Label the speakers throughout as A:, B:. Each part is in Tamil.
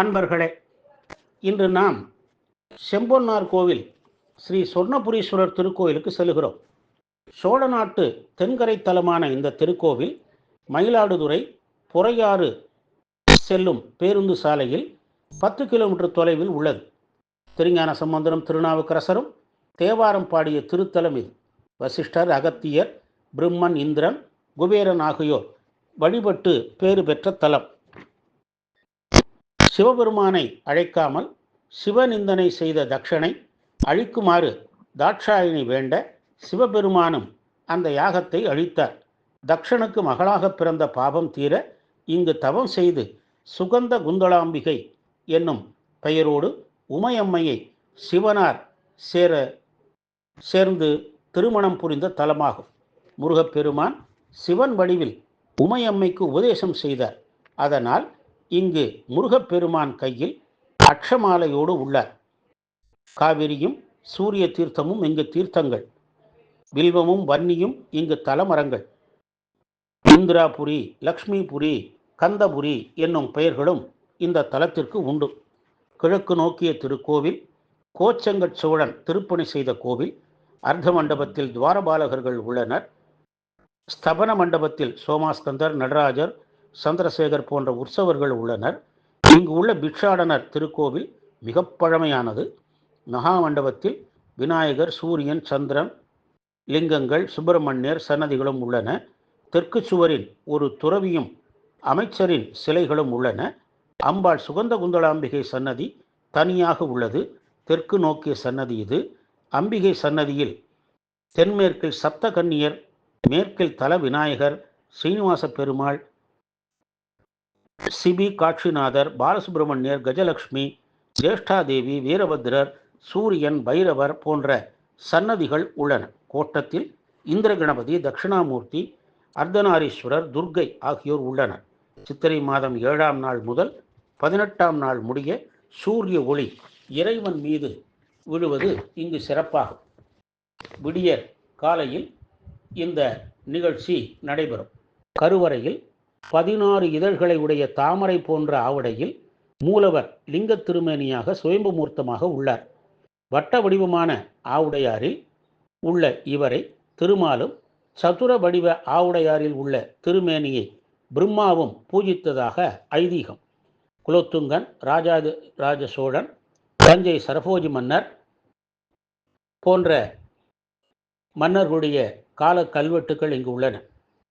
A: அன்பர்களே இன்று நாம் செம்பொன்னார் கோவில் ஸ்ரீ சொர்ணபுரீஸ்வரர் திருக்கோயிலுக்கு செல்கிறோம் சோழ நாட்டு தென்கரை தலமான இந்த திருக்கோவில் மயிலாடுதுறை புறையாறு செல்லும் பேருந்து சாலையில் பத்து கிலோமீட்டர் தொலைவில் உள்ளது. திருஞான சம்பந்தரும் திருநாவுக்கரசரும் தேவாரம் பாடிய திருத்தலம் இது. வசிஷ்டர் அகத்தியர் பிரம்மன் இந்திரன் குபேரன் ஆகியோர் வழிபட்டு பேறு பெற்ற தலம். சிவபெருமானை அழைக்காமல் சிவநிந்தனை செய்த தக்ஷனை அழிக்குமாறு தாட்சாயினி வேண்ட சிவபெருமானும் அந்த யாகத்தை அழித்தார். தக்ஷனுக்கு மகளாக பிறந்த பாபம் தீர இங்கு தவம் செய்து சுகந்த குந்தளாம்பிகை என்னும் பெயரோடு உமையம்மையை சிவனார் சேர சேர்ந்து திருமணம் புரிந்த தலமாகும். முருகப்பெருமான் சிவன் வடிவில் உமையம்மைக்கு உபதேசம் செய்தார். அதனால் இங்கு முருகப்பெருமான் கையில் அக்ஷமாலையோடு உள்ளார். காவிரியும் சூரிய தீர்த்தமும் இங்கு தீர்த்தங்கள். வில்வமும் வன்னியும் இங்கு தலமரங்கள். இந்திராபுரி லக்ஷ்மிபுரி கந்தபுரி என்னும் பெயர்களும் இந்த தலத்திற்கு உண்டு. கிழக்கு நோக்கிய திருக்கோவில் கோச்சங்கச் சோழன் திருப்பணி செய்த கோவில் அர்த்த மண்டபத்தில் துவாரபாலகர்கள் உள்ளனர். ஸ்தபன மண்டபத்தில் சோமாஸ்கந்தர் நடராஜர் சந்திரசேகர் போன்ற உற்சவர்கள் உள்ளனர். இங்கு உள்ள பிக்ஷாடனர் திருக்கோவில் மிக பழமையானது. மகா மண்டபத்தில் விநாயகர் சூரியன் சந்திரன் லிங்கங்கள் சுப்பிரமணியர் சன்னதிகளும் உள்ளன. தெற்கு சுவரின் ஒரு துறவியும் அமைச்சரின் சிலைகளும் உள்ளன. அம்பாள் சுகந்த குந்தளாம்பிகை சன்னதி தனியாக உள்ளது. தெற்கு நோக்கிய சன்னதி இது. அம்பிகை சன்னதியில் தென்மேற்கில் சப்த கன்னியர் மேற்கில் தல விநாயகர் ஸ்ரீனிவாச பெருமாள் சிபி காட்சிநாதர் பாலசுப்பிரமணியர் கஜலட்சுமி ஜேஷ்டாதேவி வீரபத்ரர் சூரியன் பைரவர் போன்ற சன்னதிகள் உள்ளன. கோட்டத்தில் இந்திர கணபதி தட்சிணாமூர்த்தி அர்த்தநாரீஸ்வரர் துர்க்கை ஆகியோர் உள்ளனர். சித்திரை மாதம் ஏழாம் நாள் முதல் பதினெட்டாம் நாள் முடிய சூரிய ஒளி இறைவன் மீது விழுவது இங்கு சிறப்பாகும். விடியற் காலையில் இந்த நிகழ்ச்சி நடைபெறும். கருவறையில் பதினாறு இதழ்களை உடைய தாமரை போன்ற ஆவடையில் மூலவர் லிங்க திருமேனியாக சுயம்பு மூர்த்தமாக உள்ளார். வட்ட வடிவமான ஆவுடையாரில் உள்ள இவரை திருமாலும் சதுர வடிவ ஆவுடையாரில் உள்ள திருமேனியை பிரம்மாவும் பூஜித்ததாக ஐதீகம். குலோத்துங்கன் ராஜாது ராஜ சோழன் தஞ்சை சரபோஜி மன்னர் போன்ற மன்னர்களுடைய கால கல்வெட்டுகள் இங்கு உள்ளன.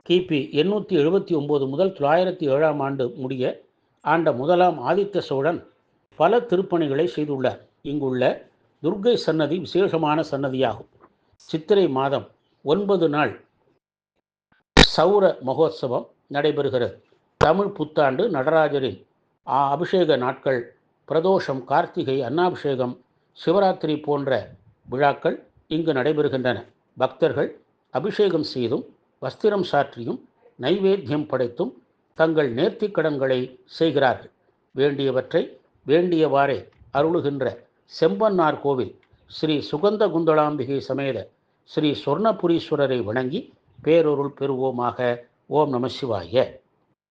A: கிபி எண்ணூற்றி எழுபத்தி ஒம்பது முதல் தொள்ளாயிரத்தி ஏழாம் ஆண்டு முடிய ஆண்ட முதலாம் ஆதித்த சோழன் பல திருப்பணிகளை செய்துள்ளார். இங்குள்ள துர்க்கை சன்னதி விசேஷமான சன்னதியாகும். சித்திரை மாதம் ஒன்பது நாள் சௌர மகோத்சவம் நடைபெறுகிறது. தமிழ் புத்தாண்டு நடராஜரின் அபிஷேக நாட்கள் பிரதோஷம் கார்த்திகை அன்னாபிஷேகம் சிவராத்திரி போன்ற விழாக்கள் இங்கு நடைபெறுகின்றன. பக்தர்கள் அபிஷேகம் செய்தும் வஸ்திரம் சாற்றியும் நைவேத்தியம் படைத்தும் தங்கள் நேர்த்திக்கடன்களை செய்கிறார்கள். வேண்டியவற்றை வேண்டியவாறே அருளுகின்ற செம்பன்னார் கோவில் ஸ்ரீ சுகந்த குந்தளாம்பிகை சமேத ஸ்ரீ சொர்ணபுரீஸ்வரரை வணங்கி பேரொருள் பெறுவோமாக. ஓம் நம சிவாய.